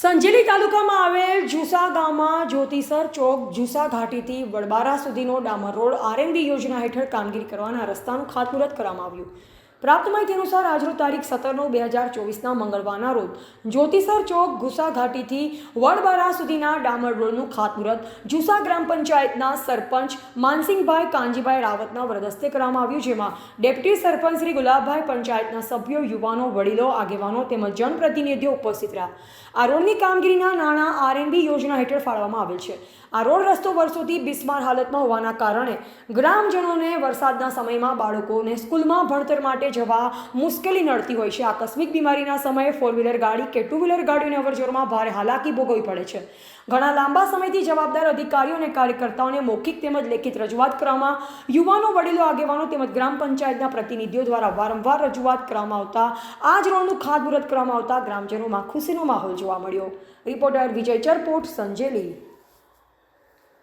સંજેલી તાલુકામાં આવેલ જુસા ગામમાં જ્યોતિસર ચોક જુસા ઘાટીથી વડબારા સુધીનો ડામર રોડ આરએનબી યોજના હેઠળ કામગીરી કરવાના રસ્તાનું ખાતમુહૂર્ત કરવામાં આવ્યું. પ્રાપ્ત માહિતી અનુસાર આજનો તારીખ સત્તર નવ બે હજાર ચોવીસના મંગળવારના રોજ જ્યોતિસર ચોક ગુસા ઘાટીથી વડબારા સુધીના ડામર રોડનું ખાતમુહૂર્ત જુસા ગ્રામ પંચાયતના સરપંચ માનસિંહભાઈ કાંજીભાઈ રાવતના વરદસ્તે કરવામાં આવ્યું, જેમાં ડેપ્યુટી સરપંચ શ્રી ગુલાબભાઈ પંચાયતના સભ્યો, યુવાનો, વડીલો, આગેવાનો તેમજ જનપ્રતિનિધિઓ ઉપસ્થિત રહ્યા. આ રોડની કામગીરીના નાણાં આરએનબી યોજના હેઠળ ફાળવવામાં આવેલ છે. આ રોડ રસ્તો વર્ષોથી બિસ્માર હાલતમાં હોવાના કારણે ગ્રામજનોને વરસાદના સમયમાં બાળકોને સ્કૂલમાં ભણતર જવા મુશ્કેલી નડતી હોય છે. આકસ્મિક બીમારીના સમયે ફોર વ્હીલર ગાડી કે ટુ વ્હીલર ગાડીઓની અવરજવરમાં ભારે હાલાકી ભોગવવી પડે છે. ઘણા લાંબા સમયથી જવાબદાર અધિકારીઓ અને કાર્યકર્તાઓને મૌખિક તેમજ લેખિત રજૂઆત કરવામાં, યુવાનો, વડીલો, આગેવાનો તેમજ ગ્રામ પંચાયતના પ્રતિનિધિઓ દ્વારા વારંવાર રજૂઆત કરવામાં આવતા, આ જ રોડનું ખાતમુહૂર્ત કરવામાં આવતા ગ્રામજનોમાં ખુશીનો માહોલ જોવા મળ્યો. રિપોર્ટર વિજય ચરપોટ, સંજેલી.